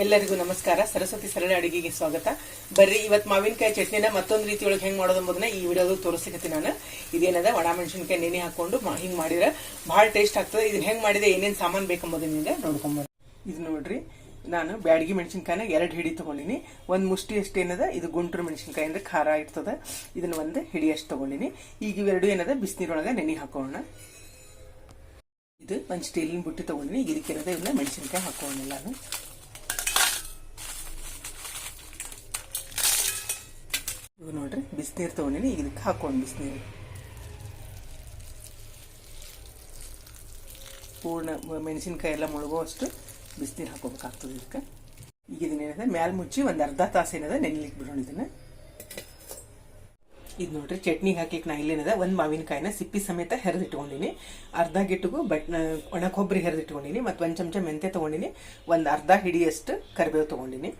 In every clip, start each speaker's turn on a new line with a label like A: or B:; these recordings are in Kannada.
A: ಎಲ್ಲರಿಗೂ ನಮಸ್ಕಾರ. ಸರಸ್ವತಿ ಸರಳ ಅಡಿಗೆಗೆ ಸ್ವಾಗತ. ಬರ್ರಿ ಇವತ್ತು ಮಾವಿನಕಾಯಿ ಚಟ್ನಿನ ಮತ್ತೊಂದು ರೀತಿ ಒಳಗೆ ಹೆಂಗ್ ಮಾಡೋದು ಎಂಬುದನ್ನ ಈ ವಿಡಿಯೋದಾಗ ತೋರಿಸ್ಲಿಕ್ಕೆ ನಾನು. ಇದೇನದ ಒಣ ಮೆಣಸಿನಕಾಯಿ ನೆನೆ ಹಾಕೊಂಡು ಹಿಂಗೆ ಮಾಡಿದ್ರೆ ಬಹಳ ಟೇಸ್ಟ್ ಆಗ್ತದೆ. ಇದನ್ನ ಹೆಂಗೆ ಮಾಡಿದೆ, ಏನೇನ್ ಸಾಮಾನ್ ಬೇಕೆಂಬುದನ್ನ ನೋಡ್ಕೊಂಬರ್ರಿ ಇದು ನೋಡ್ರಿ, ನಾನು ಬ್ಯಾಡಗಿ ಮೆಣಸಿನ್ಕಾಯಿನ ಎರಡು ಹಿಡಿ ತಗೊಂಡಿನಿ. ಒಂದು ಮುಷ್ಟಿ ಅಷ್ಟು ಏನದ, ಇದು ಗುಂಟೂರು ಮೆಣಸಿನ್ಕಾಯಿ ಅಂದ್ರೆ ಖಾರ ಇರ್ತದೆ. ಇದನ್ನ ಒಂದು ಹಿಡಿ ಅಷ್ಟು ತಗೊಂಡಿನಿ. ಈಗ ಇವೆರಡು ಏನದ, ಬಿಸಿನೀರೊಳಗ ನೆನೆ ಹಾಕೋಣ. ಇದು ಒಂದು ಸ್ಟೀಲಿನ ಬುಟ್ಟಿ ತಗೊಂಡಿನಿ. ಇದಕ್ಕಿರೋದ ಇವನ್ನ ಮೆಣಸಿನ್ಕಾಯಿ ಹಾಕೋಣ ನಾನು ಇವು ನೋಡ್ರಿ, ಬಿಸಿನೀರು ತಗೊಂಡಿನಿ, ಈಗ ಇದಕ್ಕೆ ಹಾಕೊಂಡು ಬಿಸಿನೀರು. ಪೂರ್ಣ ಮೆಣಸಿನ್ಕಾಯಿ ಎಲ್ಲ ಮುಳುಗುವಷ್ಟು ಬಿಸಿನೀರು ಹಾಕೋಬೇಕಾಗ್ತದೆ ಇದಕ್ಕೆ. ಈಗ ಇದನ್ನೇನಿದೆ ಮ್ಯಾಲೆ ಮುಚ್ಚಿ ಒಂದು ಅರ್ಧ ತಾಸು ಏನಿದೆ ನೆನಲಿಕ್ಕೆ ಬಿಡೋಣ ಇದನ್ನ. ಇದು ನೋಡ್ರಿ, ಚಟ್ನಿಗೆ ಹಾಕ್ಲಿಕ್ಕೆ ನಾ ಇಲ್ಲೇನದ, ಒಂದು ಮಾವಿನಕಾಯಿನ ಸಿಪ್ಪಿ ಸಮೇತ ಹೆರೆದಿಟ್ಕೊಂಡಿನಿ. ಅರ್ಧ ಗಿಟ್ಟಿಗೂ ಬಟ್ ಒಣ ಕೊಬ್ಬರಿ ಹೆರೆದಿಟ್ಕೊಂಡಿನಿ, ಮತ್ತು ಒಂದು ಚಮಚ ಮೆಂತೆ ತೊಗೊಂಡಿನಿ, ಒಂದು ಅರ್ಧ ಹಿಡಿಯಷ್ಟು ಕರಿಬೇವು ತೊಗೊಂಡಿನಿ.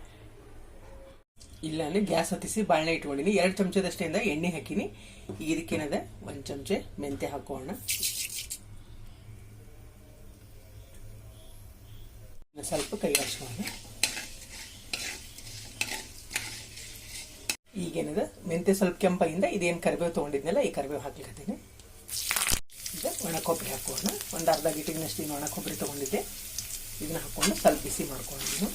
A: ಇಲ್ಲ ಅಂದ್ರೆ ಗ್ಯಾಸ್ ಹತ್ತಿಸಿ ಬಾಣಲೆ ಇಟ್ಕೊಂಡಿನಿ. ಎರಡು ಚಮಚದಷ್ಟೇಂದ ಎಣ್ಣೆ ಹಾಕಿನಿ. ಈಗ ಇದಕ್ಕೇನದ? ಒಂದು ಚಮಚೆ ಮೆಂತೆ ಹಾಕೋಣ. ಸ್ವಲ್ಪ ಕೈ ಹಚ್ಕೋಣ ಈಗೇನದ? ಮೆಂತೆ ಸ್ವಲ್ಪ ಕೆಂಪಾಗಿಂದ ಇದೇನು ಕರಿಬೇವು ತೊಗೊಂಡಿದ್ನಲ್ಲ, ಈ ಕರಿಬೇವು ಹಾಕ್ಲಿಕ್ಕೆ ಈಗ ಒಣ ಕೊಬ್ಬರಿ ಹಾಕೋಣ. ಒಂದು ಅರ್ಧ ಗಿಟ್ಟಿನಷ್ಟು ಇನ್ನು ಒಣ ಕೊಬ್ಬರಿ ತೊಗೊಂಡಿದ್ದೆ. ಇದನ್ನ ಹಾಕೊಂಡು ಸ್ವಲ್ಪ ಬಿಸಿ ಮಾಡ್ಕೊಂಡು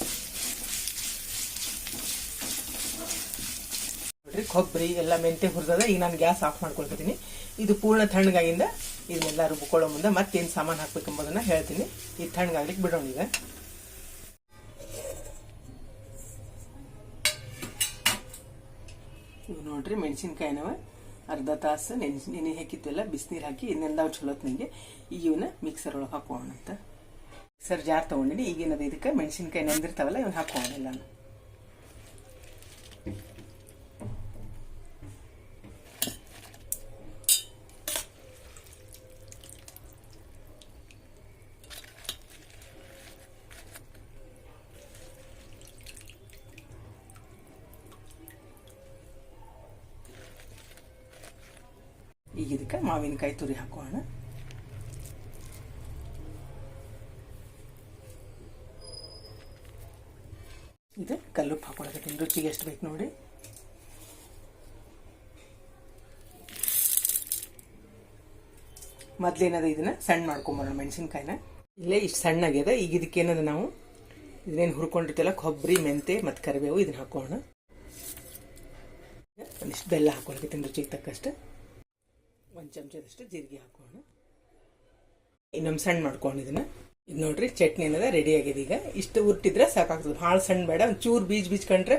A: ನೋಡ್ರಿ ಕೊಬ್ಬರಿ ಎಲ್ಲ ಮೆಂತೆ ಹುರಿದದ, ಈಗ ನಾನು ಗ್ಯಾಸ್ ಆಫ್ ಮಾಡ್ಕೊಳ್ತೀನಿ ಇದು ಪೂರ್ಣ ತಣ್ಣಗಾಗಿಂದ ಇದನ್ನೆಲ್ಲ ರುಬ್ಕೊಳ್ಳೋ ಮುಂದೆ ಮತ್ತೇನು ಸಾಮಾನು ಹಾಕ್ಬೇಕೆಂಬುದನ್ನ ಹೇಳ್ತೀನಿ. ಇದು ತಣ್ಣಗಾಗ್ಲಿಕ್ಕೆ ಬಿಡೋಣ ಈಗ. ಇವು ನೋಡ್ರಿ, ಮೆಣಸಿನ್ಕಾಯಿನವ, ಅರ್ಧ ತಾಸು ನೆನೆ ನೆನೆ ಹಾಕಿದ್ವಲ್ಲ, ಬಿಸಿನೀರು ಹಾಕಿ ಇದನ್ನೆಲ್ಲ ಚಲೋತ್ನಿಗೆ ಈಗ ಇವನ್ನ ಮಿಕ್ಸರ್ ಒಳಗೆ ಹಾಕೋಣ ಅಂತ. ಮಿಕ್ಸರ್ ಜಾರ್ ತೊಗೊಂಡಿನಿ, ಈಗೇನದು ಇದಕ್ಕೆ ಮೆಣಸಿನ್ಕಾಯಿ ನೆಂದಿರ್ತಾವಲ್ಲ ಇವನ್ನ ಹಾಕೋಣ ಎಲ್ಲಾನು. ಈಗ ಇದಕ್ಕೆ ಮಾವಿನಕಾಯಿ ತುರಿ ಹಾಕೋಣ. ಇದು ಕಲ್ಲುಪ್ಪು ಹಾಕೊಳಕತ್ತೀನಿ ರುಚಿಗೆ ಎಷ್ಟು ಬೇಕು ನೋಡಿ. ಮೊದ್ಲೇನದ ಇದನ್ನ ಸಣ್ಣ ಮಾಡ್ಕೊಂಬರೋಣ ಮೆಣಸಿನ್ಕಾಯಿನ. ಇಲ್ಲೇ ಇಷ್ಟು ಸಣ್ಣಾಗಿದೆ ಈಗ ಈಗ ಇದಕ್ಕೇನದ ನಾವು? ಇದನ್ನೇನು ಹುರ್ಕೊಂಡಿರ್ತಲ್ಲ ಕೊಬ್ಬರಿ, ಮೆಂತೆ ಮತ್ತು ಕರಿಬೇವು ಇದನ್ನ ಹಾಕೋಣ. ಒಂದಿಷ್ಟು ಬೆಲ್ಲ ಹಾಕೊಳಕತ್ತೀನಿ ರುಚಿಗೆ ತಕ್ಕಷ್ಟು. ಒಂದು ಚಮಚದಷ್ಟು ಜೀರಿಗೆ ಹಾಕೋಣ. ಇನ್ನೊಂದು ಸಣ್ಣ ಮಾಡ್ಕೊಂಡು ಇದನ್ನ. ಇದು ನೋಡ್ರಿ, ಚಟ್ನಿ ಅನ್ನೋದ ರೆಡಿ ಆಗಿದೆ ಈಗ. ಇಷ್ಟು ಉರ್ಟಿದ್ರೆ ಸಾಕಾಗ್ತದೆ. ಭಾಳ ಸಣ್ಣ ಬೇಡ ಒಂದು ಚೂರು ಬೀಜ್ ಕಂಡ್ರೆ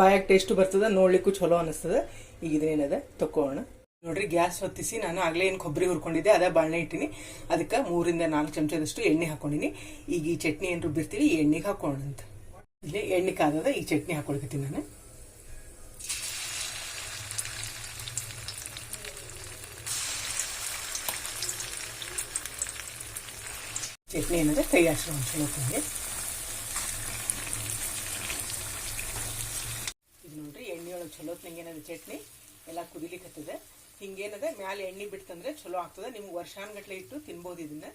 A: ಬಾಯಾಗ ಟೇಸ್ಟ್ ಬರ್ತದೆ, ನೋಡ್ಲಿಕ್ಕೂ ಚಲೋ ಅನಿಸ್ತದ. ಈಗ ಇದನ್ನೇನದ ತಕ್ಕೋಣ. ನೋಡ್ರಿ, ಗ್ಯಾಸ್ ಹೊತ್ತಿಸಿ ನಾನು ಆಗ್ಲೇ ಏನು ಕೊಬ್ಬರಿ ಹುರ್ಕೊಂಡಿದ್ದೆ, ಅದೇ ಬಾಣಲೆ ಇಟ್ಟಿನಿ. ಅದಕ್ಕೆ ಮೂರಿಂದ ನಾಲ್ಕು ಚಮಚದಷ್ಟು ಎಣ್ಣೆ ಹಾಕೊಂಡಿನಿ. ಈಗ ಈ ಚಟ್ನಿ ಏನು ರುಬ್ಬಿರ್ತೀವಿ ಎಣ್ಣೆಗೆ ಹಾಕೋಣ ಅಂತ ಇಲ್ಲಿ ಎಣ್ಣೆ ಕಾದದ ಈ ಚಟ್ನಿ ಹಾಕೊಳ್ಕತ್ತೀನಿ ನಾನು. ಚಟ್ನಿ ಏನಂದ್ರೆ ಕೈ ಚಲೋತ್ತಂಗೆ ಇದು ನೋಡ್ರಿ, ಎಣ್ಣೆ ಒಳಗೆ ಏನದ ಚಟ್ನಿ, ಎಲ್ಲ ಕುದಿಲಿಕ್ಕತ್ತದ ಹಿಂಗೇನದ ಮ್ಯಾಲೆ ಎಣ್ಣೆ ಬಿಡ್ತಂದ್ರೆ ಚಲೋ ಆಗ್ತದೆ. ನಿಮ್ಗೆ ವರ್ಷಾನ್ಗಟ್ಲೆ ಇಟ್ಟು ತಿನ್ಬೋದು ಇದನ್ನ.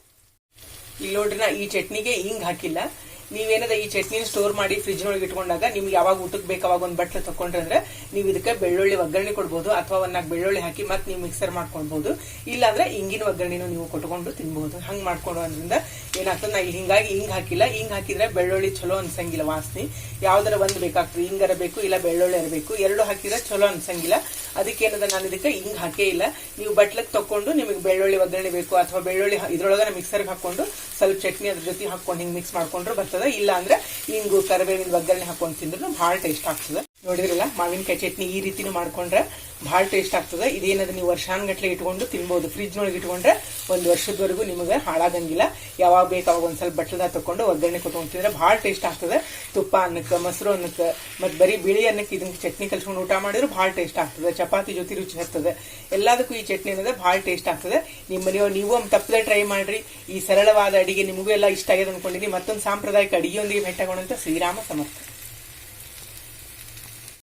A: ಇಲ್ಲಿ ನೋಡ್ರಿ ನಾ ಈ ಚಟ್ನಿಗೆ ಹಿಂಗ್ ಹಾಕಿಲ್ಲ. ನೀವೇನದ ಈ ಚಟ್ನಿನ ಸ್ಟೋರ್ ಮಾಡಿ ಫ್ರಿಜ್ ಒಳಗೆ ಇಟ್ಕೊಂಡಾಗ ನಿಮ್ಗೆ ಯಾವಾಗ ಊಟಕ್ಕೆ ಬೇಕು ಅವಾಗ ಒಂದು ಬಟ್ಲು ತಕೊಂಡ್ರೆ ನೀವು ಇದಕ್ಕೆ ಬೆಳ್ಳುಳ್ಳಿ ಒಗ್ಗರಣೆ ಕೊಡ್ಬೋದು ಅಥವಾ ಒಂದ್ ನಾಲ್ಕು ಬೆಳ್ಳುಳ್ಳಿ ಹಾಕಿ ಮತ್ತೆ ನೀವು ಮಿಕ್ಸರ್ ಮಾಡ್ಕೊಳ್ಬಹುದು ಇಲ್ಲಾಂದ್ರೆ ಹಿಂಗಿನ ಒಗ್ಗರಣೆನೂ ನೀವು ಕೊಟ್ಕೊಂಡು ತಿನ್ಬಹುದು ಹಂಗ್ ಮಾಡ್ಕೊಳ್ಳೋದ್ರಿಂದ ಏನಾಗ್ತದೆ, ನಾ ಹಿಂಗಾಗಿ ಹಿಂಗ್ ಹಾಕಿಲ್ಲ. ಹಿಂಗ್ ಹಾಕಿದ್ರೆ ಬೆಳ್ಳುಳ್ಳಿ ಚಲೋ ಅನ್ಸಂಗಿಲ್ಲ ವಾಸನೆ. ಯಾವ್ದಾರ ಒಂದ್ ಬೇಕಾಗ್ತದೆ. ಹಿಂಗರ ಬೇಕು, ಇಲ್ಲ ಬೆಳ್ಳುಳ್ಳಿ ಇರಬೇಕು ಎರಡು ಹಾಕಿದ್ರೆ ಚಲೋ ಅನ್ಸಂಗಿಲ್ಲ. ಅದಕ್ಕೆ ಏನದ ನಾನು ಇದಕ್ಕೆ ಹಿಂಗ್ ಹಾಕೇ ಇಲ್ಲ. ನೀವು ಬಟ್ಲಕ್ ತಕೊಂಡು ನಿಮಗೆ ಬೆಳ್ಳುಳ್ಳಿ ಒಗ್ಗರಣೆ ಬೇಕು ಅಥವಾ ಬೆಳ್ಳುಳ್ಳಿ ಇದ್ರೊಳಗ ಮಿಕ್ಸರ್ಗೆ ಹಾಕೊಂಡು ಸ್ವಲ್ಪ ಚಟ್ನಿ ಅದ್ರ ಜೊತೆ ಹಾಕೊಂಡು ಹಿಂಗ್ ಮಿಕ್ಸ್ ಮಾಡ್ಕೊಂಡ್ರೆ ಬರ್ತದ. ಇಲ್ಲ ಅಂದ್ರೆ ಹಿಂಗು ಕರಿಬೇವಿನ ಒಗ್ಗರಣೆ ಹಾಕೊಂಡು ತಿಂದ್ರು ಭಾಳ ಟೇಸ್ಟ್ ಆಗ್ತದೆ. ನೋಡಿದ್ರಲ್ಲ, ಮಾವಿನಕಾಯಿ ಚಟ್ನಿ ಈ ರೀತಿನು ಮಾಡ್ಕೊಂಡ್ರೆ ಭಾಳ ಟೇಸ್ಟ್ ಆಗ್ತದೆ. ಇದೇನದ ನೀವು ವರ್ಷಾನ್ಗಟ್ಲೆ ಇಟ್ಕೊಂಡು ತಿನ್ಬೋದು ಫ್ರಿಜ್ ನೊಳಗೆ ಇಟ್ಕೊಂಡ್ರೆ ಒಂದು ವರ್ಷದವರೆಗೂ ನಿಮಗೆ ಹಾಳಾಗಂಗಿಲ್ಲ. ಯಾವಾಗ ಬೇಕು ಅವಾಗ ಒಂದ್ ಸ್ವಲ್ಪ ಬಟ್ಲದಾಗ ತಕೊಂಡು ಒಗ್ಗರಣೆ ಕೊಟ್ಕೊಂಡು ತಿಂದ್ರೆ ಭಾಳ ಟೇಸ್ಟ್ ಆಗ್ತದೆ. ತುಪ್ಪ ಅನ್ನಕ್ಕೆ, ಮೊಸರು ಅನ್ನಕ್ಕೆ, ಮತ್ತು ಬರೀ ಬಿಳಿ ಅನ್ನಕ್ಕೆ ಇದನ್ನ ಚಟ್ನಿ ಕಲ್ಸ್ಕೊಂಡು ಊಟ ಮಾಡಿದ್ರೆ ಭಾಳ ಟೇಸ್ಟ್ ಆಗ್ತದೆ. ಚಪಾತಿ ಜೊತೆ ರುಚಿ ಹತ್ತದ ಎಲ್ಲದಕ್ಕೂ ಈ ಚಟ್ನಿ ಅನ್ನೋದು ಭಾಳ ಟೇಸ್ಟ್ ಆಗ್ತದೆ. ನಿಮ್ಮ ಮನೆಯವ್ರು, ನೀವು ಒಮ್ಮೆ ತಪ್ಪದೆ ಟ್ರೈ ಮಾಡ್ರಿ. ಈ ಸರಳವಾದ ಅಡಿಗೆ ನಿಮಗೂ ಎಲ್ಲ ಇಷ್ಟ ಆಗಿದೆ ಅನ್ಕೊಂಡಿದ್ದೀನಿ. ಮತ್ತೊಂದು ಸಾಂಪ್ರದಾಯಿಕ ಅಡಿಗೆಯೊಂದಿಗೆ ಭೇಟಿಯಾಗೋಣ ಅಂತ ಶ್ರೀರಾಮ ಸಮರ್ಥ.